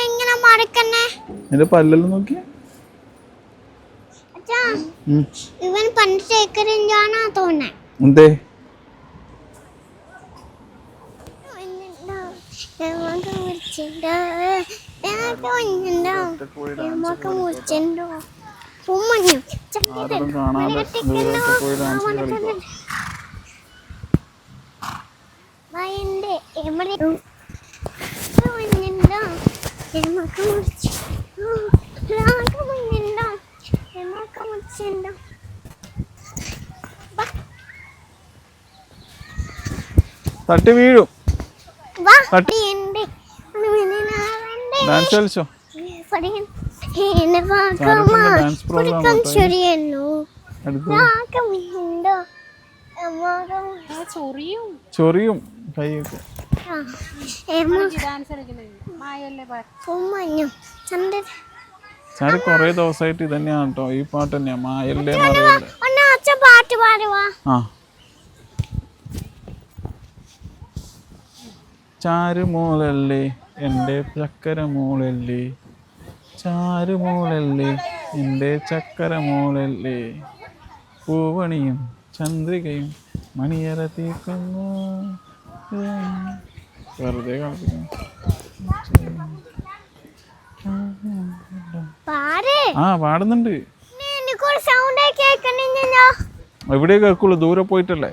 ഇങ്ങനെ മടക്കന്നെ എന്റെ പല്ലെല്ലാം നോക്കി. ഇവൻ പണ്ട് ചേക്കരിഞ്ചാണോ തോന്നേ. എന്തേ? നമുക്ക് മുറിച്ചിണ്ടോ ആരോടും കാണാതെ പോയി. ഡാൻസ് കളിക്കാം തട്ടി വീഴും. വാ. തട്ടി. ഉണ്ട് ഡാൻസ് കളിച്ചോ എന്നെ ചാരുവിന്റെ dance program കൊടുക്കാൻ ആട്ടോ ഇത്. ശരിയല്ലോ അടുത്ത് ചൊറിയും. ചൊറിയും. കൈയൊക്കെ ഡാൻസ് ഉമ്മഞ്ഞു. ചന്ദ ചാരി കൊറേ ദിവസമായിട്ട് ഇതന്നെയാണ് കേട്ടോ. ഈ പാട്ട് തന്നെയാ. മായല്ലേ അച്ഛൻ പാട്ട് പാടുവാ. ആ. ചാരുമോളല്ലേ? എന്റെ ചക്കര മോളല്ലേ ചാരുമോളല്ലേ? എന്റെ ചക്കര മോളല്ലേ പൂവണിയും ചന്ദ്രികയും മണിയറ തീക്കുന്നു. വെറുതെ ആ പാടുന്നുണ്ട്. എവിടെ കേൾക്കുള്ളൂ? ദൂരെ പോയിട്ടല്ലേ?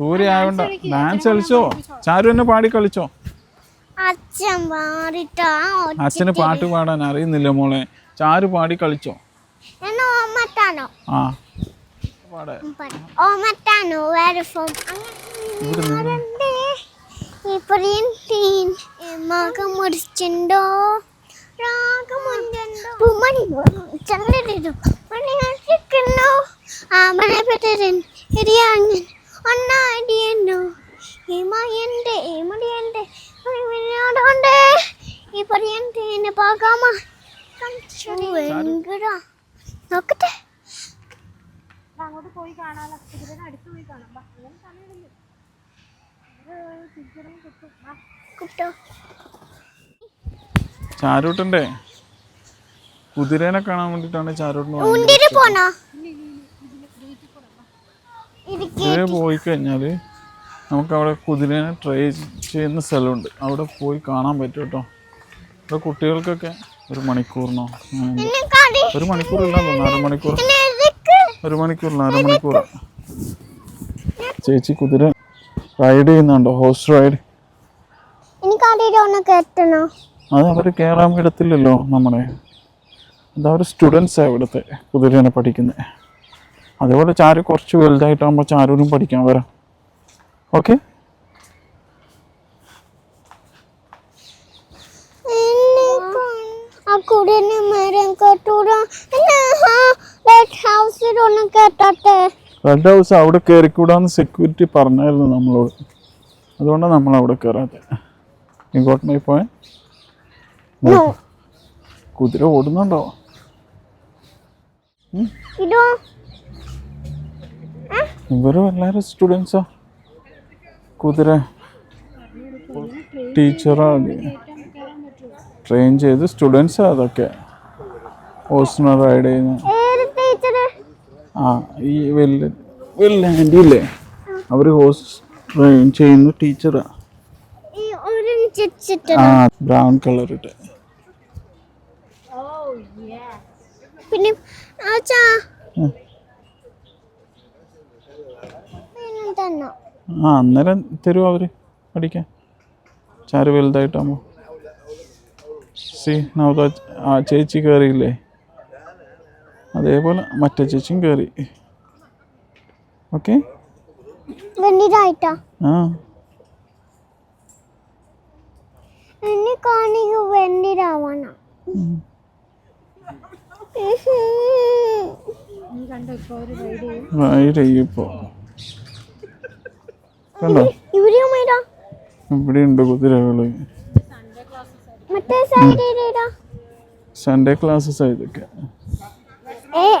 ദൂരെ ആയോണ്ട. ഡാൻസ് കളിച്ചോ? ചാരു എന്നെ പാടി കളിച്ചോ? അച്ഛൻ പാടിട്ടോ അച്ഛന് പാട്ട് പാടാൻ അറിയുന്നില്ല മോളെ. ചാരു പാടി കളിച്ചോ? എന്നാ ഓമത്താണോ? ആ. വേറെ ഫോം മകം മുറിച്ചിണ്ടോ രാഗമുണ്ടോ പൂമണി ചന്ദ്രനോ മണിയോ എന്നെ നോക്കട്ടെ. അങ്ങോട്ട് പോയി കാണാലോ. കുതിരനെ അടുത്ത് പോയി കാണാം. അങ്ങനെ സമയമില്ല ചാരൂട്ടന്റെ. കുതിരേനെ കാണാൻ വേണ്ടിട്ടാണ് ചാരൂട്ടിന് പോയി കഴിഞ്ഞാൽ നമുക്ക് അവിടെ കുതിരേനെ ട്രൈ ചെയ്യുന്ന സ്ഥലമുണ്ട്. അവിടെ പോയി കാണാൻ പറ്റും കേട്ടോ. ഇവിടെ കുട്ടികൾക്കൊക്കെ ഒരു മണിക്കൂറിനോ ഒരു മണിക്കൂറില്ല അരമണിക്കൂർ. ഒരു മണിക്കൂറില്ല അരമണിക്കൂർ. ചേച്ചി കുതിര റൈഡ് ചെയ്യുന്നുണ്ടോ? ഹോഴ്സ് റൈഡ് അത് അവർ കയറാൻ വിടത്തില്ലല്ലോ നമ്മുടെ അത് അവർ സ്റ്റുഡൻസാണ് ഇവിടുത്തെ കുതിരേനെ പഠിക്കുന്നത് അതേപോലെ ചാരു കുറച്ച് വലുതായിട്ടാകുമ്പോൾ ചാരൂരും പഠിക്കാൻ വരാം. ഓക്കെ. റെഡ് ഹൗസ് അവിടെ കയറിക്കൂടാന്ന് സെക്യൂരിറ്റി പറഞ്ഞായിരുന്നു നമ്മളോട്. അതുകൊണ്ടാണ് നമ്മൾ അവിടെ കയറാതെ ഇങ്ങോട്ടിനായി മൈ പോയ കുതിര ഓടുന്നുണ്ടോ? ഇവരും എല്ലാവരും സ്റ്റുഡൻസാ കുതിര ടീച്ചറാണ് ട്രെയിൻ ചെയ്ത് സ്റ്റുഡൻസ് അതൊക്കെ. ഓസ്ന റൈഡ് ചെയ്യുന്ന. ആ ഈ വെല്ല വെല്ല ആന്റി ഇല്ലേ? അവർ ഹോസ്റ്റ് ട്രെയിൻ ചെയ്യുന്ന ടീച്ചറാ. ആ ബ്രൗൺ കളർ ഇട്ട്. പിന്നെ ആച്ചാ ഉം. പിന്നെ തന്നോ. ആ അന്നേരം തരുമോ അവർ പഠിക്കാൻ. ചാര് വലുതായിട്ടാകുമ്പോൾ സി നവത ആ ചേച്ചി കയറിയില്ലേ അതേപോലെ മറ്റേ ചേച്ചിയും കയറി ഓക്കെ? ആ. റൈഡ് ചെയ്യും റൈഡ് ചെയ്യും ഇപ്പോൾ കണ്ടോ? ഇവിടെ ഉണ്ട് കുതിരകൾ. സൺഡേ ക്ലാസ്സസ് ഇതൊക്കെ ഏ-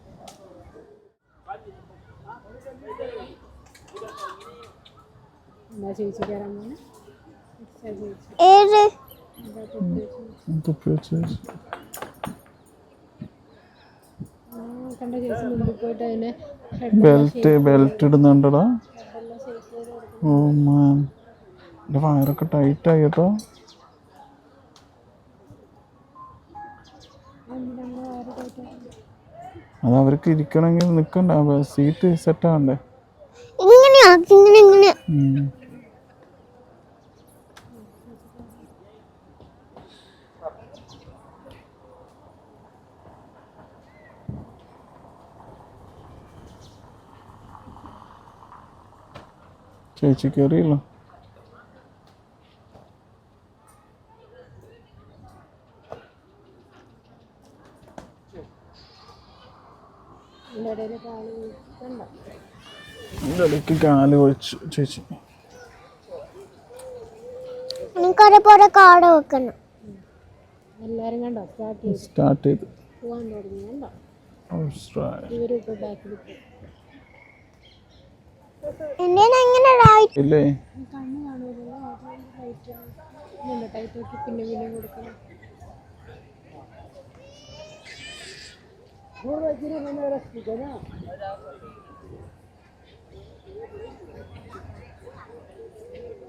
പോയിട്ട് അതിനെ ബെൽറ്റ് ബെൽറ്റ് ഇടുന്നുണ്ടടാ. ഓ മാൻ എന്റെ വയറൊക്കെ ടൈറ്റായി കേട്ടോ. അത് അവർക്ക് ഇരിക്കണമെങ്കിൽ നിൽക്കണ്ട സീറ്റ് സെറ്റ് ആവണ്ടേ. ഇങ്ങനെയാ ഇങ്ങനെ ഇങ്ങനെ. ഉം. ചേച്ചി കയറിയില്ല അതിന്റെ ഇടയിൽ കാൽ കണ്ട എന്റെ ഇടയ്ക്ക് കാൽ ഒഴിച്ചു ചേച്ചി. എനിക്കൊരു പോലെ കാട് വെക്കണം. എല്ലാവരും കണ്ടോ? സ്റ്റാർട്ട് ചെയ്ത്. സ്റ്റാർട്ട് ചെയ്ത്. പോകാൻ തുടങ്ങി കണ്ടോ? Australia. ഇവരും ഇപ്പോൾ ബാക്കിൽ റൈറ്റ് ഇല്ലേ?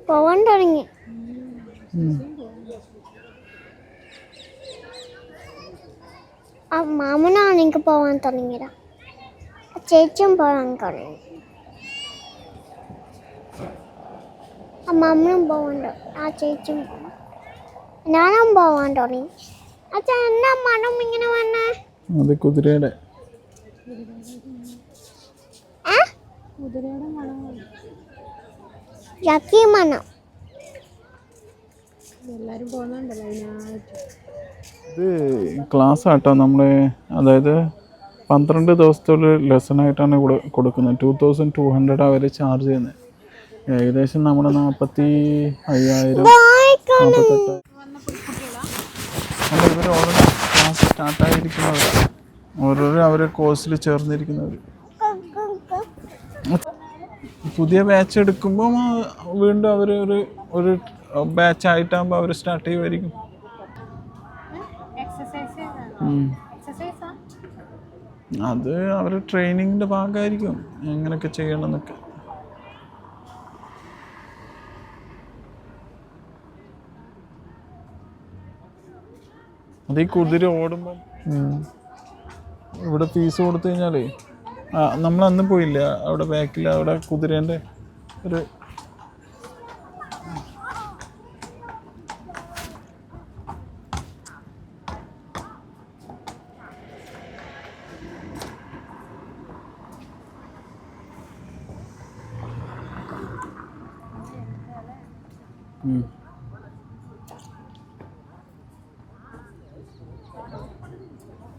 പോവാൻ തുടങ്ങി. ആ മാമനാണ് എനിക്ക് പോവാൻ തുടങ്ങിയത്. ചേച്ചിയും പോവാൻ തുടങ്ങി. ആ പോവണ്ട. ആ ചേച്ചിയും. ഞാനും പോവാൻ തുടങ്ങി അച്ഛാ എന്നാ മണം ഇങ്ങനെ വന്നേ? അത് കുതിരയുടെ. ചക്കി മണം ഇത് ക്ലാസ് ആട്ടോ നമ്മൾ അതായത് പന്ത്രണ്ട് ദിവസത്തെ ഒരു ലെസൺ ആയിട്ടാണ് ഇവിടെ കൊടുക്കുന്നത്. ടു തൗസൻഡ് ടു ഹൺഡ്രഡ് അവർ ചാർജ് ചെയ്യുന്നത് ഏകദേശം നമ്മുടെ നാൽപ്പത്തി അയ്യായിരം നാൽപ്പത്തെട്ട് അല്ല ഇവർ ഓൾറെഡി ക്ലാസ് സ്റ്റാർട്ടായിരിക്കുന്നവരാണ് ഓരോരോ അവരെ കോഴ്സിൽ ചേർന്നിരിക്കുന്നവർ പുതിയ ബാച്ച് എടുക്കുമ്പോൾ വീണ്ടും അവർ ഒരു ഒരു ബാച്ച് ആയിട്ടാകുമ്പോൾ അവർ സ്റ്റാർട്ട് ചെയ്യുമായിരിക്കും അത് അവർ ട്രെയിനിങ്ങിന്റെ ഭാഗമായിരിക്കും എങ്ങനെയൊക്കെ ചെയ്യണം എന്നൊക്കെ അത് ഈ കുതിര ഓടുമ്പം ഇവിടെ ഫീസ് കൊടുത്തു കഴിഞ്ഞാലേ ആ നമ്മൾ അന്ന് പോയില്ല. അവിടെ ബാക്കിൽ അവിടെ കുതിരേന്റെ ഒരു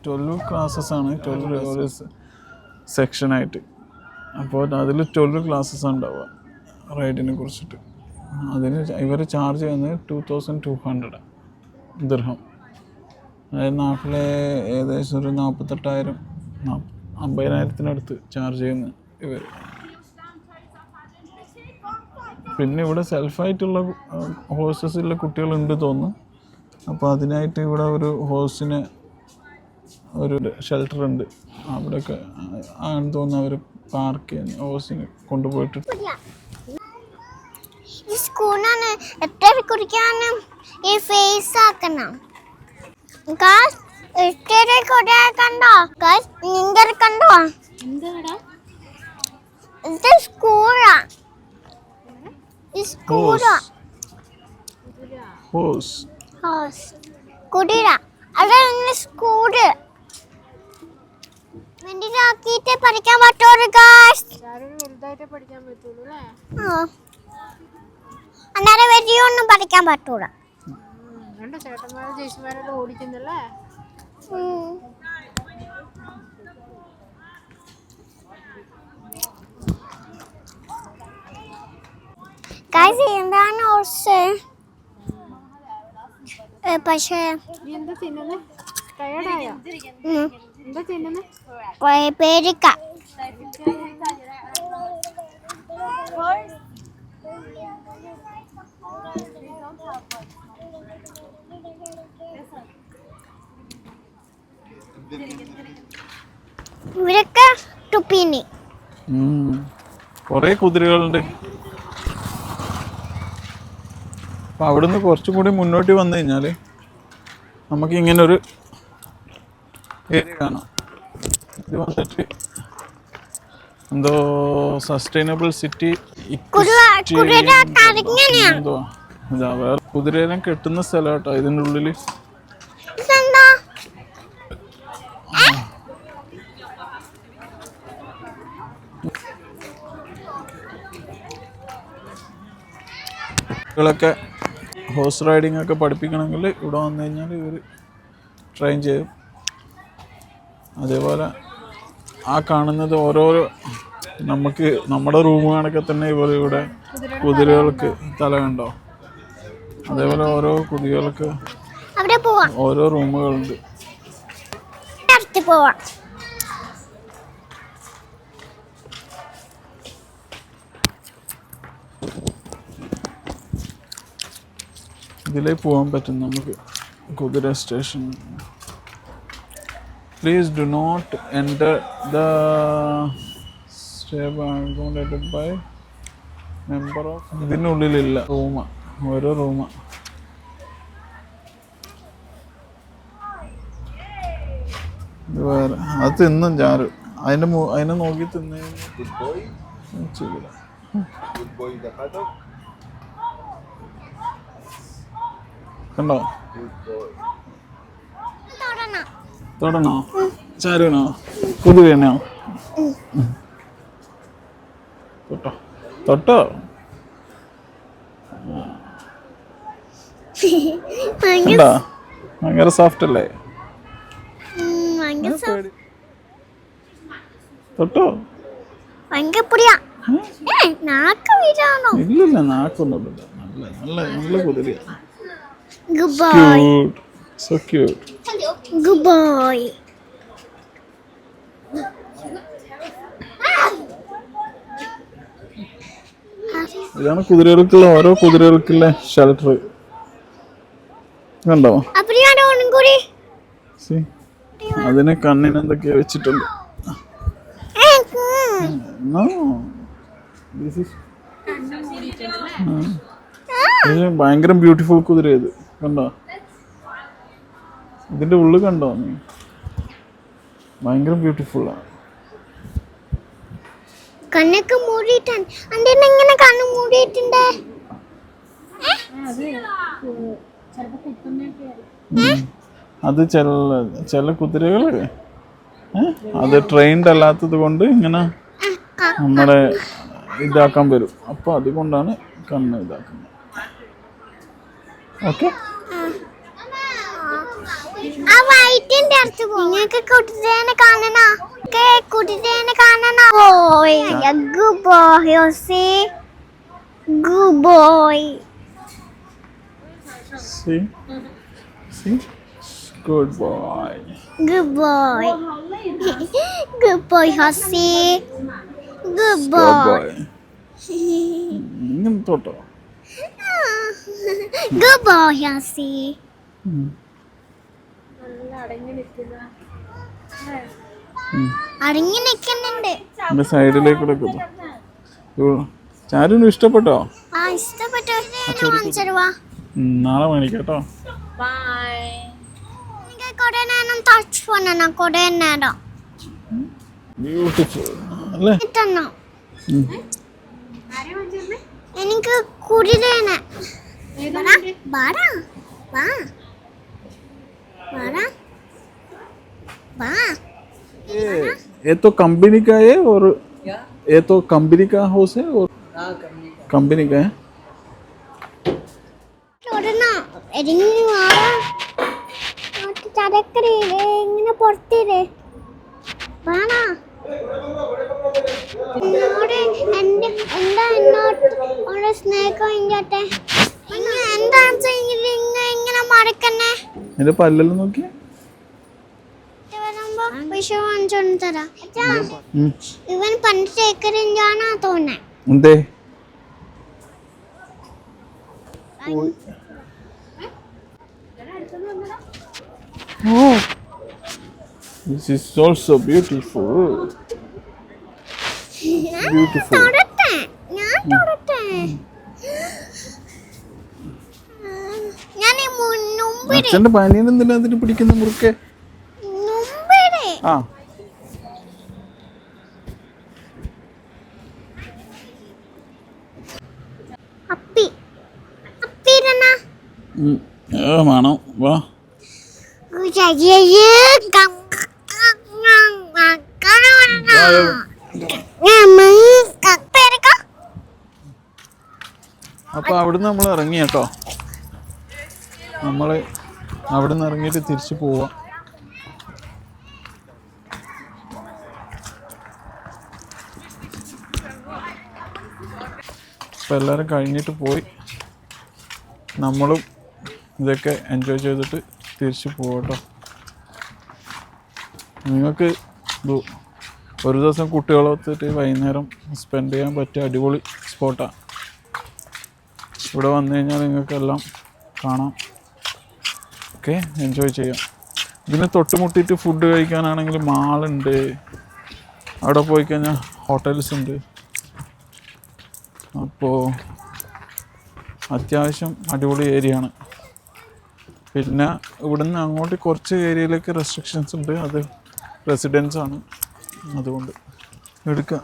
ട്വൽവ് ക്ലാസ്സസ് ആണ് ട്വൽവ് ഒരു സെക്ഷനായിട്ട് അപ്പോൾ അതിൽ ട്വൽവ് ക്ലാസ്സസ് ഉണ്ടാവുക റൈഡിനെ കുറിച്ചിട്ട്. അതിന് ഇവർ ചാർജ് ചെയ്യുന്നത് two thousand two hundred dirham അതായത് നാട്ടിലെ ഏകദേശം ഒരു നാൽപ്പത്തെട്ടായിരം നാ- അമ്പതിനായിരത്തിനടുത്ത് ചാർജ് ചെയ്യുന്നു ഇവർ. പിന്നെ ഇവിടെ സെൽഫായിട്ടുള്ള ഹോസ്റ്റസിലുള്ള കുട്ടികളുണ്ട് തോന്നുന്നു. അപ്പോൾ അതിനായിട്ട് ഇവിടെ ഒരു ഹോസ്റ്റസിന് ഒരു ഷെൽട്ടർ ഉണ്ട്. അവിടെയൊക്കെ ആണെന്ന് തോന്നുന്നു അവർ പാർക്ക് ചെയ്യുന്ന ഹോസ്റ്റസിന് കൊണ്ടുപോയിട്ട്. ഈ സ്കൂളാണ് എത്ര കുടിക്കാനും ഈ ഫേസ് ആക്കണം. എത്ര കണ്ടോ? ഗായ്സ് നിങ്ങൾ കണ്ടോ? എന്താടാ? ഇത് സ്കൂളാ. ഇത് സ്കൂളാ. ഹോസ് ഹോസ് കുടിര. അത് ഇങ്ങനെ സ്കൂൾ. പഠിക്കാൻ പറ്റുള്ളൂ വലുതായിട്ടേ പഠിക്കാൻ പറ്റുള്ളൂ അല്ലേ? അന്നേരം വലിയൊന്നും പഠിക്കാൻ പറ്റൂല. രണ്ട് ചേട്ടന്മാരും ചേച്ചിമാരെല്ലാം ഓടിക്കുന്നല്ലേ? ഗായ്സ് എന്താണ് ഹോസ് പക്ഷേ എന്താ തിന്നുന്നേ? ടയർഡായോ പേരിക്ക ഇവരൊക്കെ ടുപ്പീനി. കുറേ കുതിരകളുണ്ട്. അപ്പം അവിടുന്ന് കുറച്ചും കൂടി മുന്നോട്ട് വന്നു കഴിഞ്ഞാൽ നമുക്ക് ഇങ്ങനെ ഒരു ഏരിയ ഇത് വന്നിട്ട് എന്തോ സസ്റ്റൈനബിൾ സിറ്റി. എന്തോ ഇതാ വേറെ കുതിരേനെ കെട്ടുന്ന സ്ഥലം കേട്ടോ. ഇതിന്റെ ഉള്ളിൽ കുട്ടികളൊക്കെ ഹോഴ്സ് റൈഡിംഗ് ഒക്കെ പഠിപ്പിക്കണമെങ്കിൽ ഇവിടെ വന്നു കഴിഞ്ഞാൽ ഇവർ ട്രെയിൻ ചെയ്യും. അതേപോലെ ആ കാണുന്നത് ഓരോ നമുക്ക് നമ്മുടെ റൂം കണക്കെ തന്നെ ഇവർ ഇവിടെ കുതിരകൾക്ക് തല കണ്ടോ? അതേപോലെ ഓരോ കുതിരകൾക്ക് ഓരോ റൂമുകളുണ്ട്. പോവാം. ഇതിലേ പോകാൻ പറ്റും നമുക്ക് കുതിര station. Please do not enter the stay accommodated by member of ഇതിനുള്ളിലില്ല. Room. ഓരോ റൂമ്. ഇത് വേറെ. അത് തിന്നും ചാരു അതിന്റെ അതിനെ നോക്കി തിന്നു ചെയ്യില്ല കണ്ടോ? തൊടണോ ചാരുണോ കുതിരനോ തൊട്ടോ. തൊട്ടോ. ഭയങ്കര സോഫ്റ്റ്. അല്ലേ? തൊട്ടോ. പൊടിയാ. ഏ നാക്ക് വീരാണോ ഇല്ലില്ല നാക്കൊന്നുമില്ല. നല്ല നല്ല നല്ല കുതിരയാണ് So cute. Good boy. ഇതാണ് കുതിരകൾക്കുള്ള ഓരോ കുതിരകൾക്കുള്ള ഷെൽട്ടർ കണ്ടോ? അതിന് കണ്ണിന് എന്തൊക്കെയാ വെച്ചിട്ടുണ്ട്. ഭയങ്കര ബ്യൂട്ടിഫുൾ കുതിര ഇത്. കണ്ടോ? ഇതിന്റെ ഉള്ളിൽ കണ്ടോ നീ? ഭയങ്കര ബ്യൂട്ടിഫുള്ളാണ് കണ്ണൊക്കെ മൂടിയിട്ടാണ് അന്റെ ഇങ്ങനെ കണ്ണ് മൂടിയിട്ടുണ്ട്. അത് ചില ചില കുതിരകൾ അത് ട്രെയിൻഡ് അല്ലാത്തത് കൊണ്ട് ഇങ്ങനെ നമ്മളെ ഇതാക്കാൻ വരും. അപ്പോൾ അതുകൊണ്ടാണ് കണ്ണ് ഇതാക്കുന്നത്. ഓക്കെ? ആ വൈറ്റിന്റെ അടുത്ത് നിങ്ങൾക്ക് കുട്ടിനെ കാണണോ? കുട്ടിനെ കാണണോ? ബോയ് ഗുഡ് ബോയ് യോസി ഗുഡ് ബോയ് സി സി good boy good boy good boy ഹോസി good good boy boy ഇങ്ങനെ തൊട്ടോ ഗുഡ് ബോയ് ഹോസി ഉം. നല്ല അടങ്ങി നിൽക്കുന്നുണ്ട് എന്റെ അടങ്ങി കൊടുക്കുന്നു ചാരുന് ഇഷ്ടപ്പെട്ടോ? ആ ഇഷ്ടപ്പെട്ടു. നാളെ മേടിക്കാം കേട്ടോ ബൈ കൊറേ നേരം ടച്ച് കൊറേ നേരം. ബ്യൂട്ടിഫുൾ അല്ലേ? എനിക്ക് കുതിരേനെ വാടാ വാ വാടാ. വാ. ये ये तो कंपनी का है और ये तो कंपनी का हाउस है और कंपनी का है തൊടണോ എരിഞ്ഞു വാടാ അങ്ങോട്ട് ചരക്കരയില്ലേ ഇങ്ങനെ പുറത്തില്ലേ വാടാ എന്നോട് എന്റെ എന്താ എന്നോട് ഒരു സ്നേഹം ഇങ്ങോട്ടെ ഇങ്ങ എന്താണെന്ന് വെച്ചാ ഇങ്ങനെ ഇങ്ങനെ ഇങ്ങനെ മടക്കന്നെ എൻ്റെ പല്ലെല്ലാം നോക്കി ഇത് ഞാൻ എന്തിനാ അതിന് പിടിക്കുന്ന മുറുക്കെ? ആ. വേണം വാ. അപ്പോൾ അവിടുന്ന് നമ്മൾ ഇറങ്ങി കേട്ടോ നമ്മൾ അവിടുന്ന് ഇറങ്ങിയിട്ട് തിരിച്ചു പോവാം. അപ്പോൾ എല്ലാവരും കഴിഞ്ഞിട്ട് പോയി. നമ്മളും ഇതൊക്കെ എൻജോയ് ചെയ്തിട്ട് തിരിച്ചു പോകട്ടോ നിങ്ങൾക്ക് ഒരു ദിവസം കുട്ടികളൊത്തിട്ട് വൈകുന്നേരം സ്പെൻഡ് ചെയ്യാൻ പറ്റിയ അടിപൊളി സ്പോട്ടാണ് ഇവിടെ വന്നു കഴിഞ്ഞാൽ നിങ്ങൾക്കെല്ലാം കാണാം. ഓക്കെ എൻജോയ് ചെയ്യാം. ഇതിന് തൊട്ടുമുട്ടിയിട്ട് ഫുഡ് കഴിക്കാനാണെങ്കിൽ മാളുണ്ട് അവിടെ പോയി കഴിഞ്ഞാൽ ഹോട്ടൽസ് ഉണ്ട്. അപ്പോൾ അത്യാവശ്യം അടിപൊളി ഏരിയ ആണ് പിന്നെ ഇവിടുന്ന് അങ്ങോട്ട് കുറച്ച് ഏരിയയിലേക്ക് റെസ്ട്രിക്ഷൻസ് ഉണ്ട്. അത് റെസിഡൻസ് ആണ്. അതുകൊണ്ട് എടുക്കുക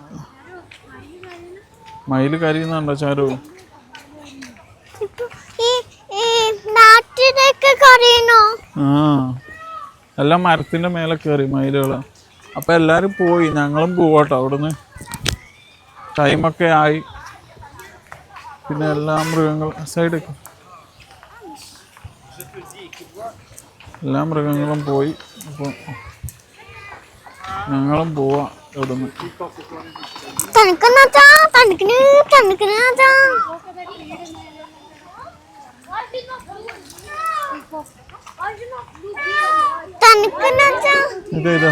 മയിൽ കരിയുന്നുണ്ടോ ചാരു? ആ. എല്ലാം മരത്തിന്റെ മേലെ കയറി മയിലുകൾ അപ്പം എല്ലാവരും പോയി. ഞങ്ങളും പോവാട്ടോ അവിടുന്ന്. ടൈമൊക്കെ ആയി. പിന്നെ എല്ലാ മൃഗങ്ങൾ സൈഡ് എല്ലാ മൃഗങ്ങളും പോയി. അപ്പോൾ ഞങ്ങളും പോവാ ഇവിടുന്ന്. തണുക്കുന്നാച്ചാ ഇത്.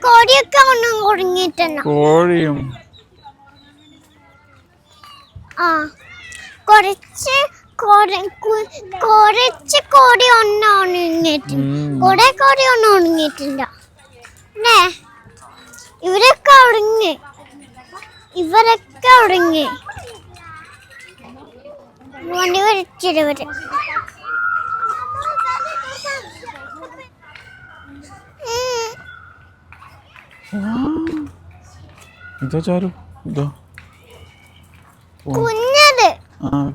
ഈ കൊടിയൊക്കെ ഒന്നും കുടുങ്ങിയിട്ടുണ്ട് കോഴിയും. ആ കുറച്ച് കുറച്ച് കോടി ഒന്നും ഉണങ്ങിയിട്ടുണ്ട്. കുറെ കോടി ഒന്നും ഉണങ്ങിയിട്ടുണ്ട്. അല്ലേ? ഇവരൊക്കെ ഉടങ്ങി ഇവരൊക്കെ ഉടങ്ങി വണ്ടി വരച്ചിരുവര് ഇതാ ചാരു. ഇതാ. കുഞ്ഞത്. ആ.